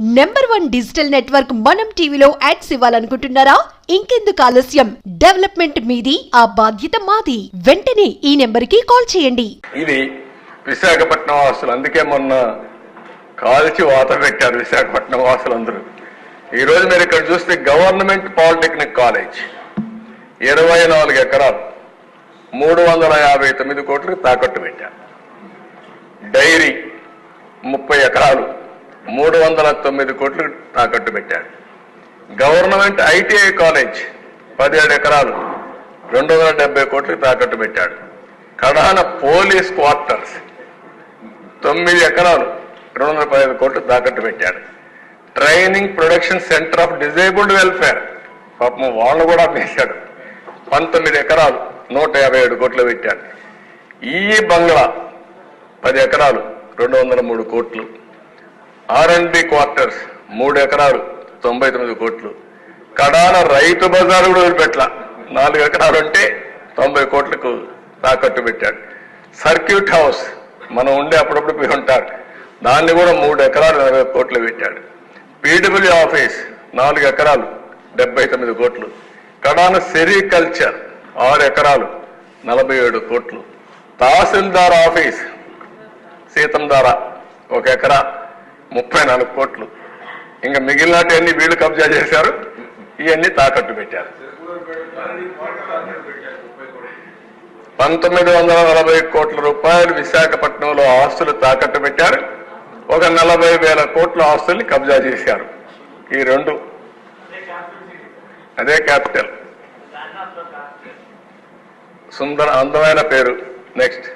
Number one digital network మనం టీవీలో ads ఇవ్వాలనుకుంటున్నారా? ఇంకెందుకు ఆలస్యం? డెవలప్మెంట్ మీది ఆ బాధ్యత మాది. వెంటనే ఈ నెంబర్కి కాల్ చేయండి. ఇది విశాఖపట్నం వాసులు అందుకే మొన్న కాల్చి వాత పెట్టారు విశాఖపట్నం వాసులందరూ. ఈ రోజు మీరు ఇక్కడ చూస్తే గవర్నమెంట్ పాలిటెక్నిక్ కాలేజ్. ఇరవై నాలుగు ఎకరాలు మూడు వందల యాభై తొమ్మిది కోట్లకు తాకట్టు పెట్టారు. డైరీ ముప్పై ఎకరాలు మూడు వందల తొమ్మిది కోట్లు తాకట్టు పెట్టాడు. గవర్నమెంట్ ఐటీఐ కాలేజ్ పదిహేడు ఎకరాలు రెండు వందల డెబ్బై కోట్లు తాకట్టు పెట్టాడు. కడాన పోలీస్ క్వార్టర్స్ తొమ్మిది ఎకరాలు రెండు వందల పదిహేను కోట్లు తాకట్టు పెట్టాడు. Training production centre of disabled welfare పాపం వాళ్ళు కూడా వేశాడు పంతొమ్మిది ఎకరాలు నూట యాభై ఏడు కోట్లు పెట్టాడు. ఈ బంగ్లా పది ఎకరాలు రెండు వందల మూడు కోట్లు. ఆర్ అండ్ బి క్వార్టర్స్ మూడు ఎకరాలు తొంభై తొమ్మిది కోట్లు. కడాన రైతు బజార్ కూడా వదిలిపెట్ల. నాలుగు ఎకరాలు అంటే తొంభై కోట్లకు తాకట్టు పెట్టాడు. సర్క్యూట్ హౌస్ మనం ఉండే అప్పుడప్పుడు పోయి ఉంటారు దాన్ని కూడా మూడు ఎకరాలు నలభై కోట్లు పెట్టాడు. పీడబ్ల్యూ ఆఫీస్ నాలుగు ఎకరాలు డెబ్బై తొమ్మిది కోట్లు. కడాన సెరికల్చర్ ఆరు ఎకరాలు నలభై ఏడు కోట్లు. తహసీల్దార్ ఆఫీస్ సీతంధార ఒక ఎకరా. ముప్పై నాలుగు కోట్లు. ఇంకా మిగిలినవన్నీ వీళ్ళు కబ్జా చేశారు? ఇవన్నీ తాకట్టు పెట్టారు. పంతొమ్మిది వందల నలభై కోట్ల రూపాయలు విశాఖపట్నంలో ఆస్తులు తాకట్టు పెట్టారు. ఒక నలభై వేల కోట్ల ఆస్తుల్ని కబ్జా చేశారు. ఈ రెండు. అదే క్యాపిటల్. సుందర అందమైన పేరు. నెక్స్ట్.